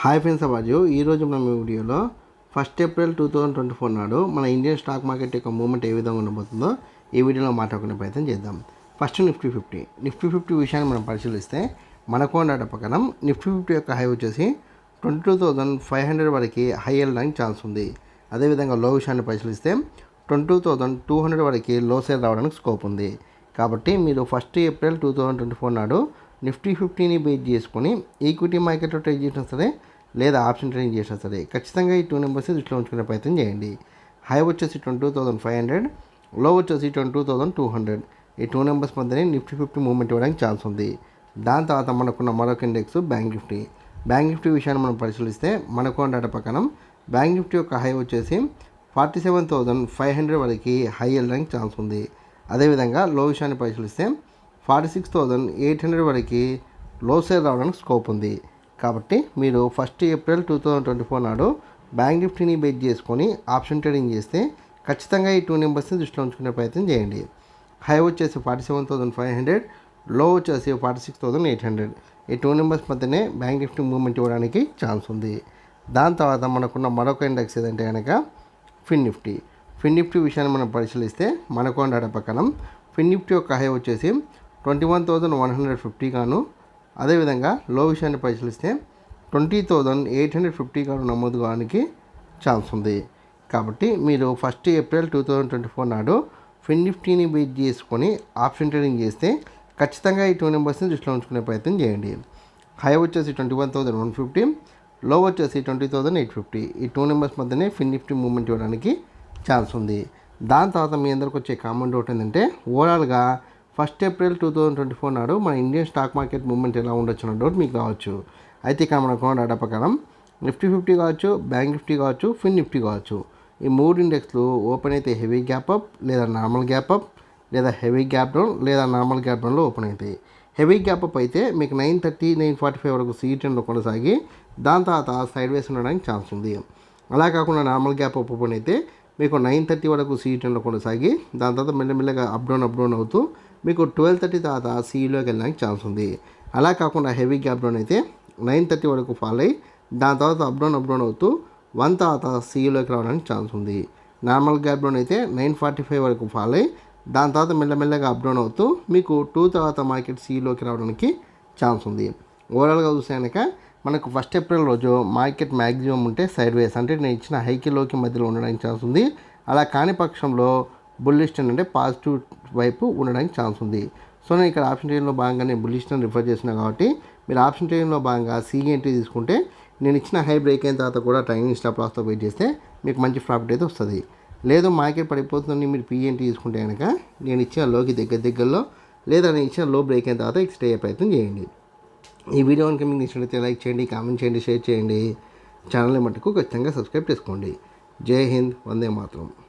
Hi friends అబాజు ఈరోజు మనం ఈ వీడియోలో first April two thousand twenty four నాడు మన ఇండియన్ స్టాక్ మార్కెట్ యొక్క మూమెంట్ ఏ విధంగా ఉండబోతుందో ఈ వీడియోలో మాట్లాడుకునే ప్రయత్నం చేద్దాం. First Nifty fifty. Nifty fifty విషయాన్ని మనం పరిశీలిస్తే మనకు డేటా ప్రకారం నిఫ్టీ ఫిఫ్టీ యొక్క హై వచ్చేసి twenty two thousand five hundred వరకు హై వెళ్ళడానికి ఛాన్స్ ఉంది. అదేవిధంగా లో విషయాన్ని పరిశీలిస్తే twenty two thousand two hundred వరకు లో సేల్ రావడానికి స్కోప్ ఉంది. కాబట్టి మీరు first April two thousand twenty four నాడు నిఫ్టీ ఫిఫ్టీని బేస్ చేసుకొని ఈక్విటీ మార్కెట్లో ట్రేడ్ చేసినా సరే లేదా ఆప్షన్ ట్రేడింగ్ చేసినా సరే ఖచ్చితంగా ఈ టూ నెంబర్స్ దృష్టిలో ఉంచుకునే ప్రయత్నం చేయండి. హై వచ్చేసి ట్వంటీ టూ థౌసండ్ ఫైవ్ హండ్రెడ్లో వచ్చేసి twenty two thousand two hundred. ఈ టూ నెంబర్స్ మధ్యనే నిఫ్టీ ఫిఫ్టీ మూవ్మెంట్ ఇవ్వడానికి ఛాన్స్ ఉంది. దాని తర్వాత మనకున్న మరొక index bank Nifty. Bank Nifty విషయాన్ని మనం పరిశీలిస్తే మనకు డేటా ప్రకారం బ్యాంక్ నిఫ్టీ యొక్క హై వచ్చేసి forty seven thousand five hundred వరకు హై వెళ్ళడానికి ఛాన్స్ ఉంది. అదేవిధంగా లో విషయాన్ని పరిశీలిస్తే forty six thousand eight hundred వరకు లో సేల్ రావడానికి స్కోప్ ఉంది. కాబట్టి మీరు first April two thousand twenty four నాడు బ్యాంక్ నిఫ్టీని బేస్ చేసుకొని ఆప్షన్ ట్రేడింగ్ చేస్తే ఖచ్చితంగా ఈ టూ నెంబర్స్ని దృష్టిలో ఉంచుకునే ప్రయత్నం చేయండి. హై వచ్చేసి ఫార్టీ సెవెన్ థౌసండ్ ఫైవ్ హండ్రెడ్లో వచ్చేసి forty six thousand eight hundred. ఈ టూ నెంబర్స్ మధ్యనే బ్యాంక్ నిఫ్టీ మూవ్మెంట్ ఇవ్వడానికి ఛాన్స్ ఉంది. దాని తర్వాత మనకున్న మరొక ఇండెక్స్ ఏదంటే కనుక ఫిన్ నిఫ్టీ. ఫిన్ నిఫ్టీ విషయాన్ని మనం పరిశీలిస్తే మనకు పక్కన ఫిన్ నిఫ్టీ యొక్క హై వచ్చేసి twenty one thousand one hundred fifty గాను. అదేవిధంగా లో విషయాన్ని పరిశీలిస్తే twenty thousand eight hundred fifty గాను నమోదు కావడానికి ఛాన్స్ ఉంది. కాబట్టి మీరు first April two thousand twenty four నాడు ఫిన్ నిఫ్టీని బేస్ చేసుకొని ఆప్షన్ ట్రేడింగ్ చేస్తే ఖచ్చితంగా ఈ టూ నెంబర్స్ని దృష్టిలో ఉంచుకునే ప్రయత్నం చేయండి. హై వచ్చేసి twenty one thousand one fifty low వచ్చేసి ట్వంటీ థౌసండ్ ఎయిట్ ఫిఫ్టీ. ఈ టూ నెంబర్స్ మధ్యనే ఫిన్ నిఫ్టీ మూవ్మెంట్ ఇవ్వడానికి ఛాన్స్ ఉంది. దాని తర్వాత మీ అందరికి వచ్చే కామన్ డౌట్ ఏంటంటే ఓవరాల్గా first April two thousand twenty four నాడు మన ఇండియన్ స్టాక్ మార్కెట్ మూవ్మెంట్ ఎలా ఉండొచ్చు అన్న డౌట్ మీకు రావచ్చు. అయితే ఇక్కడ మనకు డేటా ప్రకారం నిఫ్టీ ఫిఫ్టీ కావచ్చు బ్యాంక్ నిఫ్టీ కావచ్చు ఫిన్ నిఫ్టీ కావచ్చు. ఈ మూడు ఇండెక్స్లు ఓపెన్ అయితే హెవీ గ్యాప్ అప్ లేదా నార్మల్ గ్యాప్ అప్ లేదా హెవీ గ్యాప్ డౌన్ లేదా నార్మల్ గ్యాప్ డౌన్లో ఓపెన్ అవుతాయి హెవీ గ్యాప్ అప్ అయితే మీకు nine thirty nine forty five వరకు సీ టెన్లో కొనసాగి దాని తర్వాత సైడ్ వేస్ ఉండడానికి ఛాన్స్ ఉంది. అలా కాకుండా నార్మల్ గ్యాప్ అప్ ఓపెన్ అయితే మీకు నైన్ థర్టీ వరకు సీ టెన్లో కొనసాగి దాని తర్వాత మెల్లమెల్లగా అప్ డౌన్ అప్ డౌన్ అవుతూ మీకు ట్వెల్వ్ థర్టీ తర్వాత సిఈలోకి వెళ్ళడానికి ఛాన్స్ ఉంది. అలా కాకుండా హెవీ గ్యాప్ డౌన్ అయితే నైన్ థర్టీ వరకు ఫాల్ అయ్యి దాని తర్వాత అప్డౌన్ అప్డౌన్ అవుతూ వన్ తర్వాత సిఈలోకి రావడానికి ఛాన్స్ ఉంది. నార్మల్ గ్యాప్ డౌన్ అయితే నైన్ ఫార్టీ ఫైవ్ వరకు ఫాల్ అయ్యి దాని తర్వాత మెల్లమెల్లగా అప్డౌన్ అవుతూ మీకు టూ తర్వాత మార్కెట్ సిఈలోకి రావడానికి ఛాన్స్ ఉంది. ఓవరాల్గా చూస్తే కనుక మనకు ఫస్ట్ ఏప్రిల్ రోజు మార్కెట్ మ్యాక్సిమం ఉంటే సైడ్ వేస్ అంటే నేను ఇచ్చిన హైకి లోకి మధ్యలో ఉండడానికి ఛాన్స్ ఉంది. అలా కాని పక్షంలో బుల్లిస్ట్ అంటే పాజిటివ్ వైపు ఉండడానికి ఛాన్స్ ఉంది. సో నేను ఇక్కడ ఆప్షన్ ట్రేడింగ్లో భాగంగా నేను బుల్లిష్ని రిఫర్ చేసిన కాబట్టి మీరు ఆప్షన్ ట్రేడింగ్లో భాగంగా సీఎన్టీ తీసుకుంటే నేను ఇచ్చిన హై బ్రేక్ అయిన తర్వాత కూడా ట్రైనింగ్ స్టాప్ లాస్తో వెయిట్ చేస్తే మీకు మంచి ప్రాఫిట్ అయితే వస్తుంది. లేదు మార్కెట్ పడిపోతుందని మీరు పీఎన్టీ తీసుకుంటే కనుక నేను ఇచ్చిన లోకి దగ్గర దగ్గరలో లేదా నేను ఇచ్చిన లో బ్రేక్ అయిన తర్వాత ఎక్స్టే అయ్యే ప్రయత్నం చేయండి. ఈ వీడియో కనుక మీకు నచ్చినట్లయితే లైక్ చేయండి కామెంట్ చేయండి షేర్ చేయండి. ఛానల్ మట్టుకు ఖచ్చితంగా సబ్స్క్రైబ్ చేసుకోండి. జై హింద్ వందే మాత్రం.